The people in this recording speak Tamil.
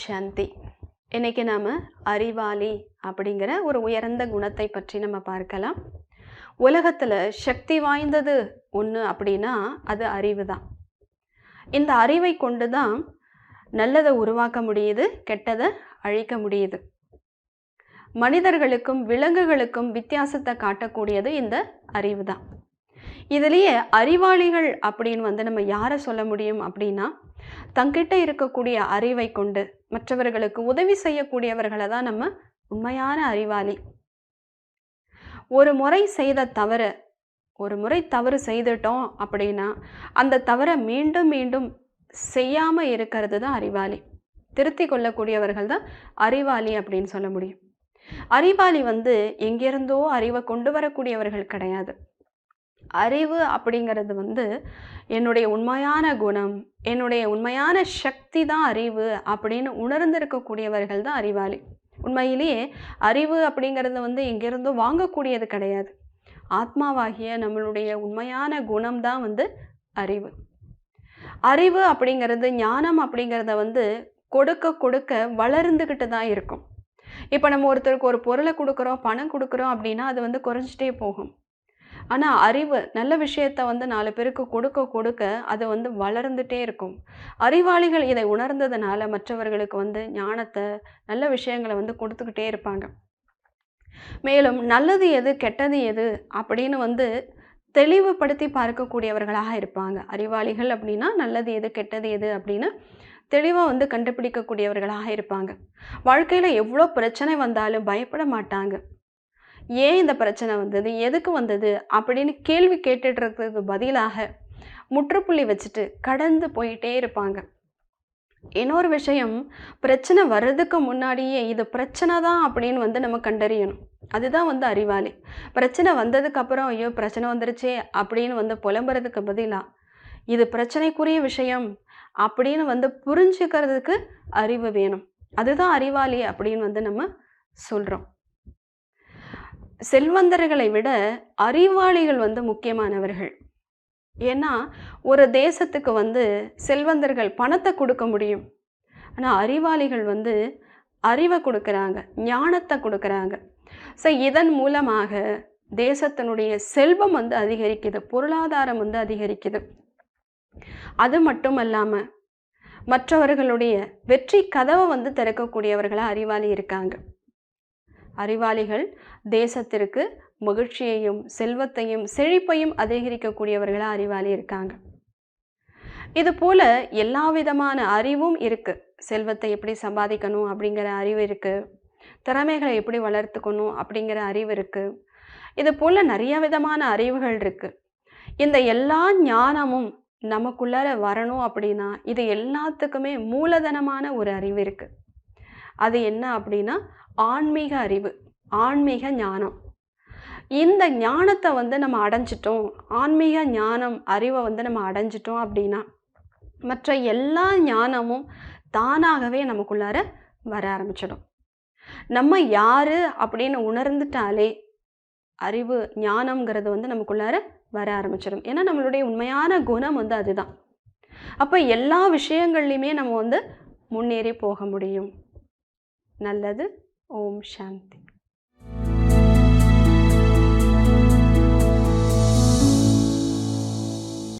சாந்தி. இன்றைக்கி நாம் அறிவாளி அப்படிங்கிற ஒரு உயர்ந்த குணத்தை பற்றி நம்ம பார்க்கலாம். உலகத்தில் சக்தி வாய்ந்தது ஒன்று அப்படின்னா அது அறிவு தான். இந்த அறிவை கொண்டு தான் நல்லதை உருவாக்க முடியுது கெட்டதை அழிக்க முடியுது. மனிதர்களுக்கும் விலங்குகளுக்கும் வித்தியாசத்தை காட்டக்கூடியது இந்த அறிவு தான். இதுலேயே அறிவாளிகள் அப்படின்னு வந்து நம்ம யாரை சொல்ல முடியும் அப்படின்னா தங்கிட்ட இருக்கக்கூடிய அறிவை கொண்டு மற்றவர்களுக்கு உதவி செய்யக்கூடியவர்களை தான் நம்ம உண்மையான அறிவாளி. ஒரு முறை செய்த தவறு ஒரு முறை தவறு செய்துட்டோம் அப்படின்னா அந்த தவறை மீண்டும் மீண்டும் செய்யாமல் இருக்கிறது தான் அறிவாளி. திருத்தி கொள்ளக்கூடியவர்கள் தான் அறிவாளி அப்படின்னு சொல்ல முடியும். அறிவாளி வந்து எங்கிருந்தோ அறிவை கொண்டு வரக்கூடியவர்கள் கிடையாது. அறிவு அப்படிங்கிறது வந்து என்னுடைய உண்மையான குணம் என்னுடைய உண்மையான சக்தி தான் அறிவு அப்படின்னு உணர்ந்திருக்கக்கூடியவர்கள் தான் அறிவாளி. உண்மையிலேயே அறிவு அப்படிங்கிறது வந்து எங்கிருந்தோ வாங்கக்கூடியது கிடையாது. ஆத்மாவாகிய நம்மளுடைய உண்மையான குணம் தான் வந்து அறிவு. அறிவு அப்படிங்கிறது ஞானம் அப்படிங்கிறத வந்து கொடுக்க கொடுக்க வளர்ந்துக்கிட்டு தான் இருக்கும். இப்போ நம்ம ஒருத்தருக்கு ஒரு பொருளை கொடுக்குறோம் பணம் கொடுக்குறோம் அப்படின்னா அது வந்து குறைஞ்சிட்டே போகும். ஆனால் அறிவு நல்ல விஷயத்த வந்து நாலு பேருக்கு கொடுக்க கொடுக்க அது வந்து வளர்ந்துட்டே இருக்கும். அறிவாளிகள் இதை உணர்ந்ததுனால மற்றவர்களுக்கு வந்து ஞானத்தை நல்ல விஷயங்களை வந்து கொடுத்துக்கிட்டே இருப்பாங்க. மேலும் நல்லது எது கெட்டது எது அப்படின்னு வந்து தெளிவுபடுத்தி பார்க்கக்கூடியவர்களாக இருப்பாங்க. அறிவாளிகள் அப்படின்னா நல்லது எது கெட்டது எது அப்படின்னு தெளிவாக வந்து கண்டுபிடிக்கக்கூடியவர்களாக இருப்பாங்க. வாழ்க்கையில் எவ்வளோ பிரச்சனை வந்தாலும் பயப்பட மாட்டாங்க. ஏன் இந்த பிரச்சனை வந்தது? எதுக்கு வந்தது? அப்படின்னு கேள்வி கேட்டுட்றதுக்கு பதிலாக முற்றுப்புள்ளி வச்சுட்டு கடந்து போயிட்டே இருப்பாங்க. இன்னொரு விஷயம் பிரச்சனை வர்றதுக்கு முன்னாடியே இது பிரச்சனை தான் அப்படின்னு வந்து நம்ம கண்டறியணும். அதுதான் வந்து அறிவாளி. பிரச்சனை வந்ததுக்கப்புறம் ஐயோ பிரச்சனை வந்துருச்சே அப்படின்னு வந்து புலம்புறதுக்கு பதிலாக இது பிரச்சனைக்குரிய விஷயம் அப்படின்னு வந்து புரிஞ்சுக்கிறதுக்கு அறிவு வேணும். அதுதான் அறிவாளி அப்படின்னு வந்து நம்ம சொல்கிறோம் செல்வந்தர்களை விட அறிவாளிகள் வந்து முக்கியமானவர்கள். ஏன்னா ஒரு தேசத்துக்கு வந்து செல்வந்தர்கள் பணத்தை கொடுக்க முடியும். ஆனால் அறிவாளிகள் வந்து அறிவை கொடுக்குறாங்க ஞானத்தை கொடுக்குறாங்க. ஸோ இதன் மூலமாக தேசத்தினுடைய செல்வம் வந்து அதிகரிக்குது பொருளாதாரம் வந்து அதிகரிக்குது. அது மட்டும் அல்லாமல் மற்றவர்களுடைய வெற்றி கதவை வந்து திறக்கக்கூடியவர்களாக அறிவாளி இருக்காங்க. அறிவாளிகள் தேசத்திற்கு மகிழ்ச்சியையும் செல்வத்தையும் செழிப்பையும் அதிகரிக்கக்கூடியவர்களாக அறிவாளி இருக்காங்க. இது போல எல்லா விதமான அறிவும் இருக்கு. செல்வத்தை எப்படி சம்பாதிக்கணும் அப்படிங்கிற அறிவு இருக்கு. திறமைகளை எப்படி வளர்த்துக்கணும் அப்படிங்கிற அறிவு இருக்கு. இது போல நிறைய விதமான அறிவுகள் இருக்கு. இந்த எல்லா ஞானமும் நமக்குள்ளார வரணும் அப்படின்னா இது எல்லாத்துக்குமே மூலதனமான ஒரு அறிவு இருக்கு. அது என்ன அப்படின்னா ஆன்மீக அறிவு ஆன்மீக ஞானம். இந்த ஞானத்தை வந்து நம்ம அடைஞ்சிட்டோம் ஆன்மீக ஞானம் அறிவை வந்து நம்ம அடைஞ்சிட்டோம் அப்படின்னா மற்ற எல்லா ஞானமும் தானாகவே நமக்குள்ளார வர ஆரம்பிச்சிடும். நம்ம யாரு அப்படின்னு உணர்ந்துட்டாலே அறிவு ஞானம்ங்கிறது வந்து நமக்குள்ளார வர ஆரம்பிச்சிடும். ஏன்னா நம்மளுடைய உண்மையான குணம் வந்து அதுதான். அப்போ எல்லா விஷயங்கள்லையுமே நம்ம வந்து முன்னேறி போக முடியும். நல்லது ஓம் சாந்தி